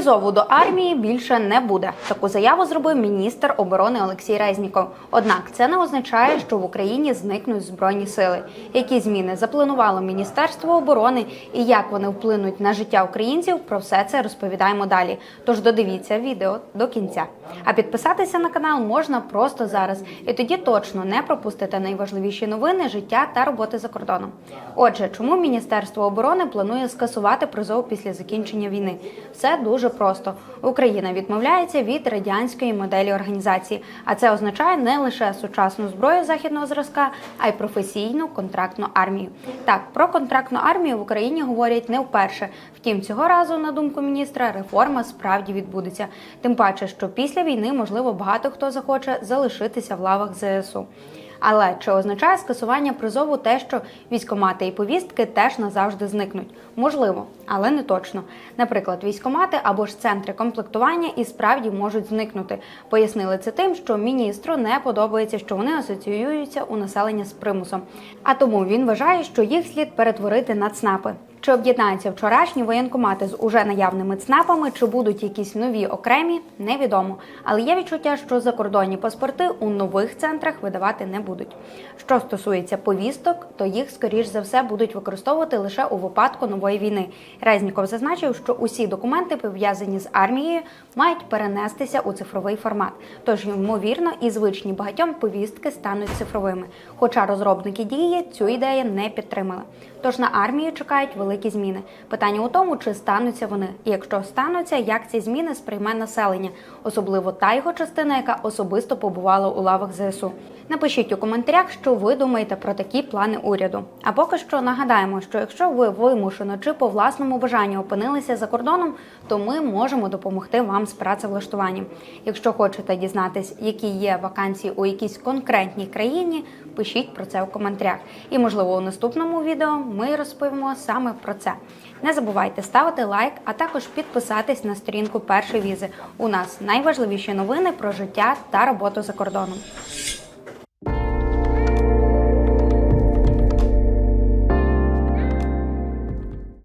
Призову до армії більше не буде. Таку заяву зробив міністр оборони Олексій Резніков. Однак це не означає, що в Україні зникнуть збройні сили. Які зміни запланувало Міністерство оборони і як вони вплинуть на життя українців? Про все це розповідаємо далі. Тож додивіться відео до кінця. А підписатися на канал можна просто зараз, і тоді точно не пропустите найважливіші новини життя та роботи за кордоном. Отже, чому Міністерство оборони планує скасувати призов після закінчення війни? Все дуже просто. Україна відмовляється від радянської моделі організації, а це означає не лише сучасну зброю західного зразка, а й професійну контрактну армію. Так, про контрактну армію в Україні говорять не вперше. Втім, цього разу, на думку міністра, реформа справді відбудеться. Тим паче, що після війни можливо багато хто захоче залишитися в лавах ЗСУ. Але чи означає скасування призову те, що військомати і повістки теж назавжди зникнуть? Можливо, але не точно. Наприклад, військомати або ж центри комплектування і справді можуть зникнути. Пояснили це тим, що міністру не подобається, що вони асоціюються у населення з примусом. А тому він вважає, що їх слід перетворити на ЦНАПи. Чи об'єднаються вчорашні воєнкомати з уже наявними ЦНАПами, чи будуть якісь нові окремі, невідомо. Але є відчуття, що закордонні паспорти у нових центрах видавати не будуть. Що стосується повісток, то їх скоріш за все будуть використовувати лише у випадку нової війни. Резніков зазначив, що усі документи, пов'язані з армією, мають перенестися у цифровий формат. Тож, ймовірно, і звичні багатьом повістки стануть цифровими. Хоча розробники дії цю ідею не підтримали. Тож на армію чекають великі зміни. Питання у тому, чи стануться вони, і якщо стануться, як ці зміни сприйме населення, особливо та його частина, яка особисто побувала у лавах ЗСУ. Напишіть у коментарях, що ви думаєте про такі плани уряду. А поки що нагадаємо, що якщо ви вимушено чи по власному бажанню опинилися за кордоном, то ми можемо допомогти вам з працевлаштуванням. Якщо хочете дізнатись, які є вакансії у якійсь конкретній країні, пишіть про це у коментарях. І можливо у наступному відео ми розповімо саме про це. Не забувайте ставити лайк, а також підписатись на сторінку першої візи. У нас найважливіші новини про життя та роботу за кордоном.